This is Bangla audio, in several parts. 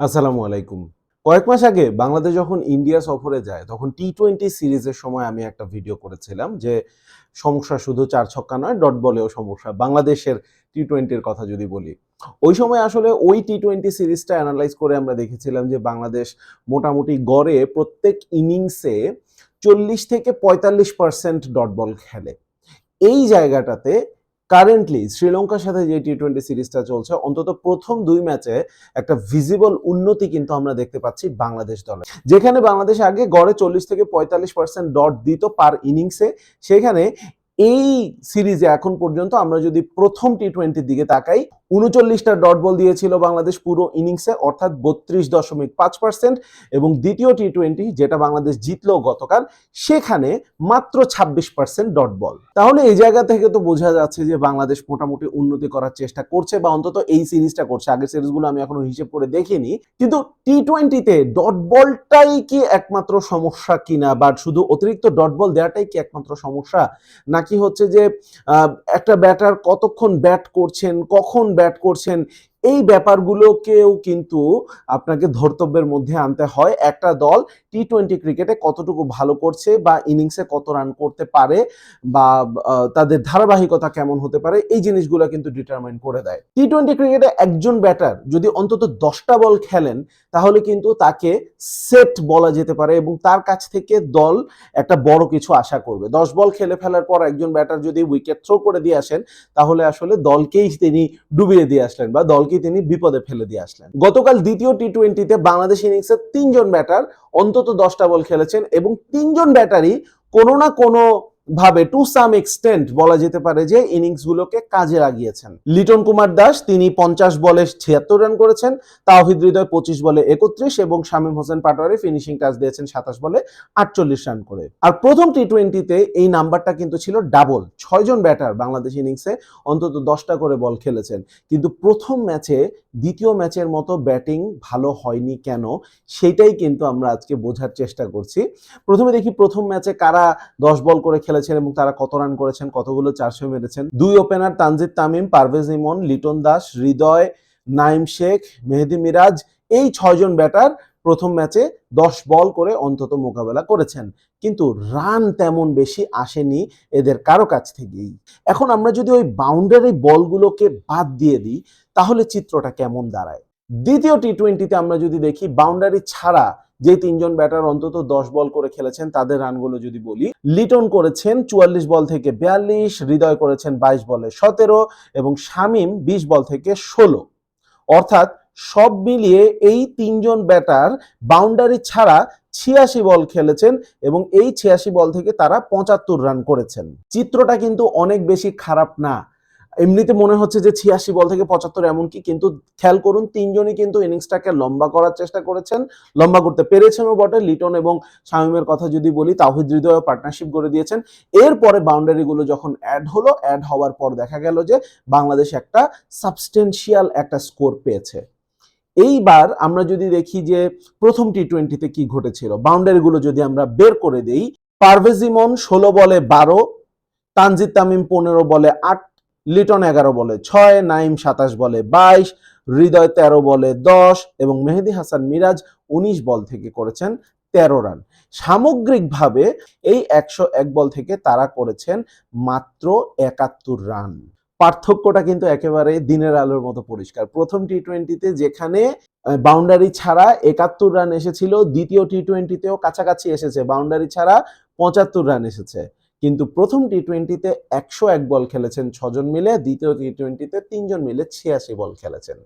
আসসালামু আলাইকুম। কয়েক মাস আগে বাংলাদেশ যখন ইন্ডিয়া সফরে যায়, তখন টি টোয়েন্টি সিরিজের সময় আমি একটা ভিডিও করেছিলাম যে সমস্যা শুধু চার ছক্কা নয়, ডট বলেও সমস্যা। বাংলাদেশের টি টোয়েন্টির কথা যদি বলি, ওই সময় আসলে ওই টি টোয়েন্টি সিরিজটা অ্যানালাইজ করে আমরা দেখেছিলাম যে বাংলাদেশ মোটামুটি গড়ে প্রত্যেক ইনিংসে চল্লিশ থেকে পঁয়তাল্লিশ পার্সেন্ট ডট বল খেলে। এই জায়গাটাতে কারেন্টলি শ্রীলঙ্কার সাথে যে টি টোয়েন্টি সিরিজটা চলছে, অন্তত প্রথম দুই ম্যাচে একটা ভিজিবল উন্নতি কিন্তু আমরা দেখতে পাচ্ছি বাংলাদেশ দলে। যেখানে বাংলাদেশ আগে গড়ে চল্লিশ থেকে পঁয়তাল্লিশ পার্সেন্ট ডট দিত পার ইনিংসে সেখানে এই সিরিজে এখন পর্যন্ত আমরা যদি প্রথম টি টোয়েন্টির দিকে তাকাই উনচল্লিশটা ডট বল দিয়েছিল বাংলাদেশ পুরো ইনিংসে, অর্থাৎ বত্রিশ দশমিক পাঁচ পার্সেন্ট। এবং দ্বিতীয় টি টোয়েন্টি যেটা বাংলাদেশ জিতলো গতকাল, সেখানে মাত্র ছাব্বিশ পার্সেন্ট ডট বল। তাহলে এই জায়গা থেকে তো বোঝা যাচ্ছে যে বাংলাদেশ মোটামুটি উন্নতি করার চেষ্টা করছে বা অন্তত এই সিরিজটা করছে। আগের সিরিজগুলো আমি এখনও হিসেব করে দেখিনি। কিন্তু টি টোয়েন্টিতে ডট বলটাই কি একমাত্র সমস্যা কিনা বা শুধু অতিরিক্ত ডট বল দেওয়াটাই কি একমাত্র সমস্যা? নাকি হচ্ছে যে একটা ব্যাটার কতক্ষণ ব্যাট করছেন, কখন ব্যাট করছেন এই ব্যাপারগুলোকেও কিন্তু আপনাকে ধর্তব্যের মধ্যে আনতে হয়। একটা দল টি টোয়েন্টি ক্রিকেটে কতটুকু ভালো করছে বা ইনিংসে কত রান করতে পারে বা তাদের ধারাবাহিকতা কেমন হতে পারে, এই জিনিসগুলো কিন্তু ডিটারমাইন করে দেয়। টি টোয়েন্টি ক্রিকেটে একজন ব্যাটার যদি অন্তত দশটা বল খেলেন, তাহলে কিন্তু তাকে সেট বলা যেতে পারে এবং তার কাছ থেকে দল একটা বড় কিছু আশা করবে। দশ বল খেলে ফেলার পর একজন ব্যাটার যদি উইকেট থ্রো করে দিয়ে আসেন, তাহলে আসলে দলকেই তিনি ডুবিয়ে দিয়ে আসলেন বা দলকেই তিনি বিপদে ফেলে দিয়ে আসলেন। গতকাল দ্বিতীয় টি টোয়েন্টিতে বাংলাদেশ ইনিংসে তিনজন ব্যাটার অন্তত দশটা বল খেলেছেন এবং তিনজন ব্যাটারই কোনো না কোনো ভাবে টু সাম এক্সটেন্ট বলা যেতে পারে যে ইনিংসগুলোকে কাজে লাগিয়েছেন। লিটন কুমার দাস, তিনি পঞ্চাশ বলে ছিয়াত্তর রান করেছেন, তাওহিদ হৃদয় পঁচিশ বলে একত্রিশ এবং শামীম হোসেন পাটোয়ারি ফিনিশিং টাচ দিয়েছেন সাতাশ বলে আটচল্লিশ রান করে। আর প্রথম টি টোয়েন্টিতে এই নাম্বারটা কিন্তু ছিল ডাবল ছয়জন ব্যাটার বাংলাদেশ ইনিংসে অন্তত দশটা করে বল খেলেছেন। কিন্তু প্রথম ম্যাচে দ্বিতীয় ম্যাচের মতো ব্যাটিং ভালো হয়নি কেন, সেটাই কিন্তু আমরা আজকে বোঝার চেষ্টা করছি। প্রথমে দেখি প্রথম ম্যাচে কারা দশ বল করে খেলেছেন এবং তারা কত রান করেছেন, কতগুলো চারশো মেরেছেন। দুই ওপেনার তানজিদ তামিম, পারভেজ ইমন, লিটন দাস, হৃদয় নাইম শেখ, মেহেদি মিরাজ, এই ছয়জন ব্যাটার প্রথম ম্যাচে দশ বল করে অন্তত মোকাবেলা করেছেন। কিন্তু রান তেমন বেশি আসেনি এদের কারও কাছ থেকেই। এখন আমরা যদি ওই বাউন্ডারি বলগুলোকে বাদ দিয়ে দিই, তাহলে চিত্রটা কেমন দাঁড়ায়? দ্বিতীয় টি টোয়েন্টিতে আমরা যদি দেখি বাউন্ডারি ছাড়া যে তিনজন ব্যাটার অন্তত দশ বল করে খেলেছেন, তাদের রানগুলো যদি বলি, লিটন করেছেন চুয়াল্লিশ বল থেকে বিয়াল্লিশ, হৃদয় করেছেন বাইশ বলে সতেরো এবং শামীম বিশ বল থেকে ষোলো। অর্থাৎ সব মিলিয়ে এই তিনজন ব্যাটার বাউন্ডারি ছাড়া ছিয়াশি বল খেলেছেন এবং এই ছিয়াশি বল থেকে তারা পঁচাত্তর রান করেছেন। চিত্রটা কিন্তু অনেক বেশি খারাপ না। এমনিতে মনে হচ্ছে যে ছিয়াশি বল থেকে পঁচাত্তর এমনকি, কিন্তু খেয়াল করুন, তিনজনই কিন্তু ইনিংসটাকে লম্বা করার চেষ্টা করেছেন, লম্বা করতে পেরেছেনও বটে। লিটন এবং শামিমের কথা যদি বলি তাহিদ হৃদয় পার্টনারশিপ করে দিয়েছেন। এরপরে বাউন্ডারিগুলো যখন অ্যাড হলো অ্যাড হওয়ার পর দেখা গেল যে বাংলাদেশ একটা সাবস্টেন্সিয়াল একটা স্কোর পেয়েছে। এইবার আমরা যদি দেখি যে প্রথম টি টোয়েন্টিতে কি ঘটেছিল। বাউন্ডারিগুলো যদি আমরা বের করে দেই, পারভেজ ইমন ষোলো বলে বারো, তানজিদ তামিম পনেরো বলে আট লিটন এগারো বলে ছয়, নাইম সাতাশ বলে বাইশ, হৃদয় তেরো বলে দশ এবং মেহেদি হাসান মিরাজ উনিশ বল থেকে করেছেন তেরো রান। সামগ্রিকভাবে এই একশো এক বল থেকে তারা করেছেন মাত্র একাত্তর রান। পার্থক্যটা কিন্তু একেবারে দিনের আলোর মতো পরিষ্কার। প্রথম টি টোয়েন্টিতে যেখানে বাউন্ডারি ছাড়া একাত্তর রান এসেছিল, দ্বিতীয় টি টোয়েন্টিতেও কাছাকাছি এসেছে বাউন্ডারি ছাড়া পঁচাত্তর রান এসেছে। কিন্তু প্রথম টি টোয়েন্টিতে একশো এক বল খেলেছেন ছজন মিলে, দ্বিতীয় টি টোয়েন্টিতে তিনজন মিলে ছিয়াশি বল খেলেছেন।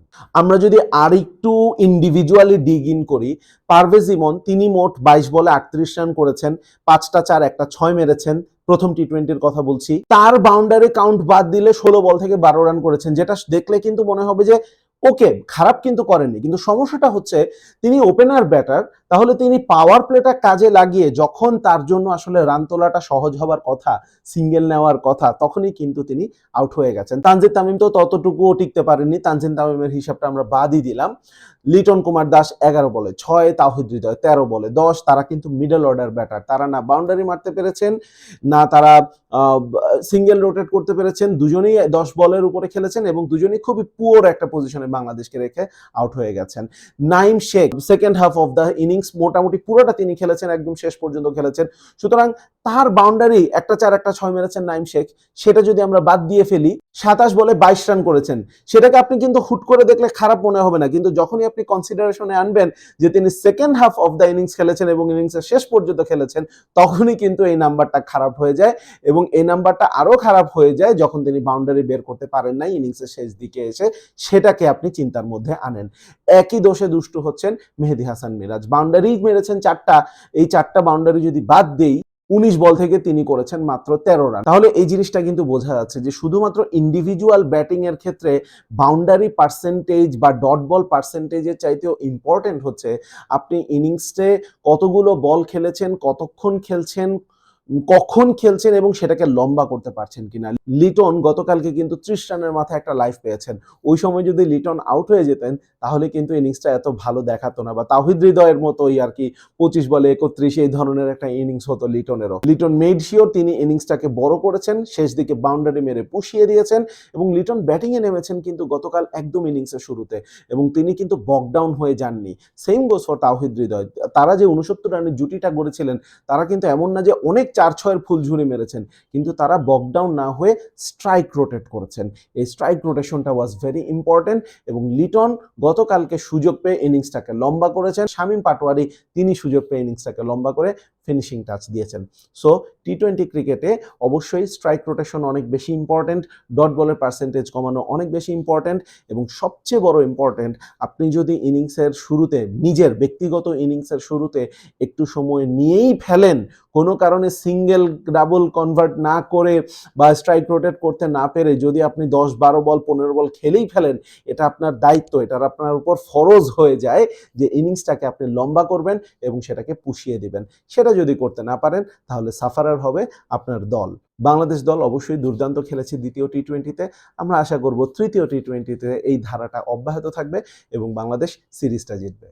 আমরা যদি আর একটু ইন্ডিভিজুয়ালি ডিগ ইন করি, পারভেজ ইমন তিনি মোট বাইশ বলে আটত্রিশ রান করেছেন, পাঁচটা চার, একটা ছয় মেরেছেন, প্রথম টি টোয়েন্টির কথা বলছি। তার বাউন্ডারি কাউন্ট বাদ দিলে ষোলো বল থেকে বারো রান করেছেন, যেটা দেখলে কিন্তু মনে হবে যে ওকে, খারাপ কিন্তু করেননি। কিন্তু সমস্যাটা হচ্ছে, তিনি ওপেনার ব্যাটার তাহলে তিনি পাওয়ার প্লেটা কাজে লাগিয়ে যখন তার জন্য আসলে রান তোলাটা সহজ হবার কথা সিঙ্গেল নেওয়ার কথা, তখনই কিন্তু তিনি আউট হয়ে গেছেন। তানজিদ তামিম তো ততটুকুও টিকতে পারেননি। তানজিদ তামিমের হিসাবটা আমরা বাদই দিলাম। লিটন কুমার দাস এগারো বলে, ছয় তাহিদ হৃদয় তেরো বলে, দশ তারা কিন্তু মিডল অর্ডার ব্যাটার তারা না বাউন্ডারি মারতে পেরেছেন, না তারা সিঙ্গেল রোটেট করতে পেরেছেন, দুজনেই দশ বলের উপরে খেলেছেন এবং দুজনেই খুবই পুয়ার একটা পজিশনে বাংলাদেশকে রেখে আউট হয়ে গেছেন। Naim Sheikh second half of the innings মোটামুটি পুরোটা তিনি খেলেছেন, একদম শেষ পর্যন্ত খেলেছেন। সুতরাং তার বাউন্ডারি একটা চার, একটা ছয় মেরেছেন নাইম শেখ। সেটা যদি আমরা বাদ দিয়ে ফেলি, সাতাশ বলে বাইশ রান করেছেন। সেটাকে আপনি কিন্তু হুট করে দেখলে খারাপ মনে হবে না। কিন্তু যখনই আপনি কনসিডারেশনে আনবেন যে তিনি second half of the innings খেলেছেন এবং ইনিংসের শেষ পর্যন্ত খেলেছেন, তখনই কিন্তু এই নাম্বারটা খারাপ হয়ে যায় এবং এই নাম্বারটা আরও খারাপ হয়ে যায় যখন তিনি বাউন্ডারি বের করতে পারেন নাই ইনিংসের শেষ দিকে এসে। সেটাকে আপনি চিন্তার মধ্যে আনেন। একই দোষে দুষ্ট হচ্ছেন মেহেদি হাসান মিরাজ। বাউন্ডারি মেরেছেন চারটা। এই চারটা বাউন্ডারি যদি বাদ দেই উনিশ বল থেকে তিনি করেছেন মাত্র তেরো রান তাহলে এই জিনিসটা কিন্তু বোঝা যাচ্ছে যে শুধুমাত্র ইন্ডিভিজুয়াল ব্যাটিং এর ক্ষেত্রে বাউন্ডারি পার্সেন্টেজ বা ডট বল পার্সেন্টেজের চাইতেও ইম্পর্টেন্ট হচ্ছে আপনি ইনিংসে কতগুলো বল খেলেছেন, কতক্ষণ খেলছেন কখন খেলছেন এবং সেটাকে লম্বা করতে পারছেন কিনা? লিটন গতকালকে কিন্তু ত্রিশ রানের মাথায় একটা লাইফ পেয়েছেন। ওই সময় যদি লিটন আউট হয়ে যেতেন, তাহলে কিন্তু ইনিংসটা এত ভালো দেখাতো না। বা তাহিদ হৃদয়ের মতোই আর কি, পঁচিশ বলে একত্রিশ, এই ধরনের একটা ইনিংস হতো লিটনেরও। লিটন মেড শিওর তিনি ইনিংসটাকে বড় করেছেন, শেষ দিকে বাউন্ডারি মেরে পুষিয়ে দিয়েছেন এবং লিটন ব্যাটিংয়ে নেমেছেন কিন্তু গতকাল একদম ইনিংসের শুরুতে এবং তিনি কিন্তু বকডাউন হয়ে যাননি। Same goes for Towhid Hridoy. তারা যে উনসত্তর রানের জুটিটা গড়েছিলেন, তারা কিন্তু এমন না যে অনেক চার ছয়ের ফুলঝুরি মেরেছেন। কিন্তু তারা বকডাউন না হয়ে স্ট্রাইক রোটেট করেছেন। এই স্ট্রাইক রোটেশনটা ওয়াজ ভেরি ইম্পর্টেন্ট এবং লিটন গতকালকে সুযোগ পেয়ে ইনিংসটাকে লম্বা করেছেন। শামীম পাটোয়ারি, তিনি সুযোগ পেয়ে ইনিংসটাকে লম্বা করে ফিনিশিং টাচ দিয়েছেন। সো টি টোয়েন্টি ক্রিকেটে অবশ্যই স্ট্রাইক রোটেশন অনেক বেশি ইম্পর্টেন্ট ডট বলের পার্সেন্টেজ কমানো অনেক বেশি ইম্পর্টেন্ট এবং সবচেয়ে বড় ইম্পর্টেন্ট আপনি যদি ইনিংসের শুরুতে, নিজের ব্যক্তিগত ইনিংসের শুরুতে একটু সময় নিয়েই ফেলেন, কোনো কারণে সিঙ্গেল ডাবল কনভার্ট না করে বা স্ট্রাইক রোটেট করতে না পেরে যদি আপনি দশ, বারো বল, পনেরো বল খেলেই ফেলেন, এটা আপনার দায়িত্ব, এটার আপনার উপর ফরজ হয়ে যায় যে ইনিংসটাকে আপনি লম্বা করবেন এবং সেটাকে পুষিয়ে দিবেন। সেটা যদি করতে না পারেন, তাহলে সাফারার হবে আপনার দল। বাংলাদেশ দল অবশ্যই দুর্দান্ত খেলেছে দ্বিতীয় টি টোয়েন্টিতে আমরা আশা করব তৃতীয় টি টোয়েন্টিতে এই ধারাটা অব্যাহত থাকবে এবং বাংলাদেশ সিরিজটা জিতবে।